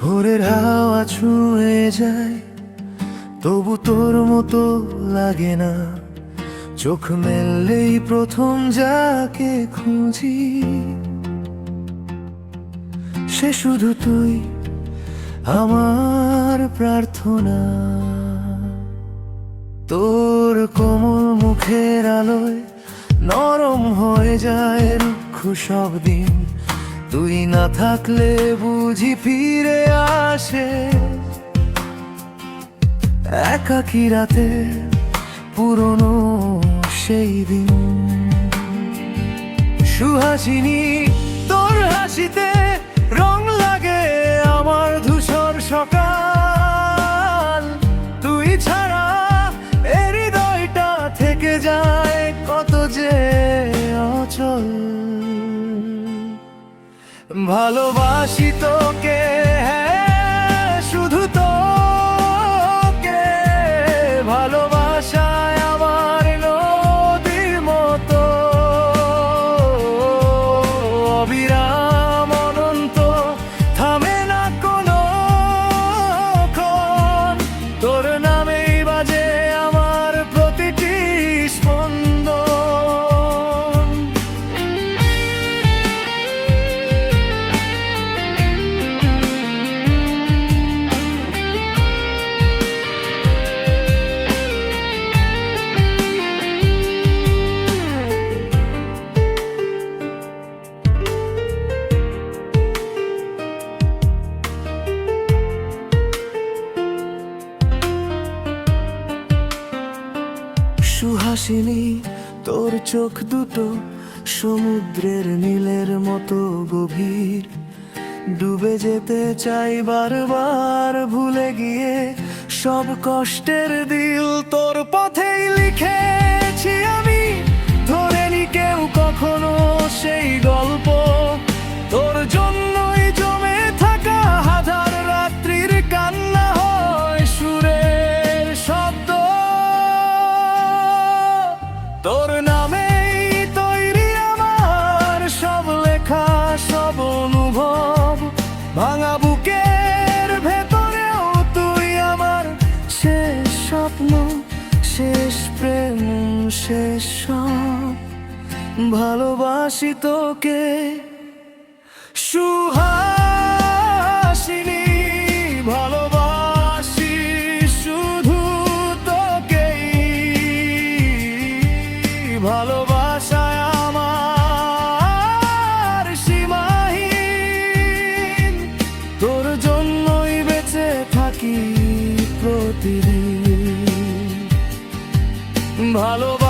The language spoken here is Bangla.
ভোরের হাওয়া ছুঁয়ে যায়, তবু তোর মতো লাগে না। চোখ মেললেই প্রথম যাকে খুঁজি, সে শুধু তুই, আমার প্রার্থনা। তোর কোমল মুখের আলোয় নরম হয়ে যায় রুক্ষ সব দিন। তুই না থাকলে বুঝি ফিরে আসে। একাকি রাতে পুরনো সেই দিন। সুহাসিনী, তোর হাসিতে রং লাগে আমার ধূসর সকাল। তুই ছাড়া এ হৃদয়টা থেকে যায় কত যে অচল। ভালোবাসি তোকে। সুহাসিনী তোর চোখ দুটো সমুদ্রের নীলের মতো গভীর। ডুবে যেতে চাই বারবার ভুলে গিয়ে, সব কষ্টের দিল তোর পথেই লিখেছি আমি। ধরেনি কেউ কখনো সেই গল্প শেষ প্রেম শেষ ভালোবাসি তোকে। ভালোবাসা